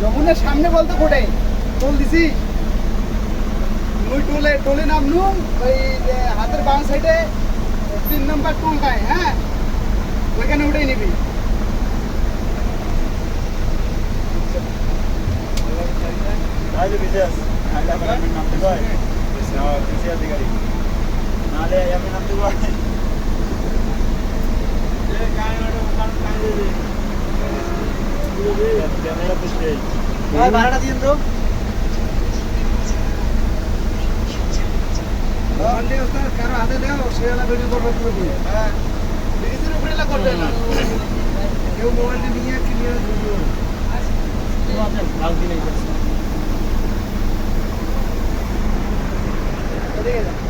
যমুনের সামনে বলতে কোটে টোল দিছি। ওই টোলে টোলে নামনু ওই হাতের বাম সাইডে তিন নম্বর টোলটায় হ্যাঁ? ওইখানে উঠেই নিবি। আবার আমি নামতে পারি বেশি আছে গাড়ি নাহলে আমি নামতে পারি ক্যামেরা পুষতে ভাড়াটা দিন তো। কারও হাতে দেও সে ভিডিও করবে হ্যাঁ। করবে না। কেউ মোবাইলটা নিয়ে কিনে ভিডিও এদিকে যা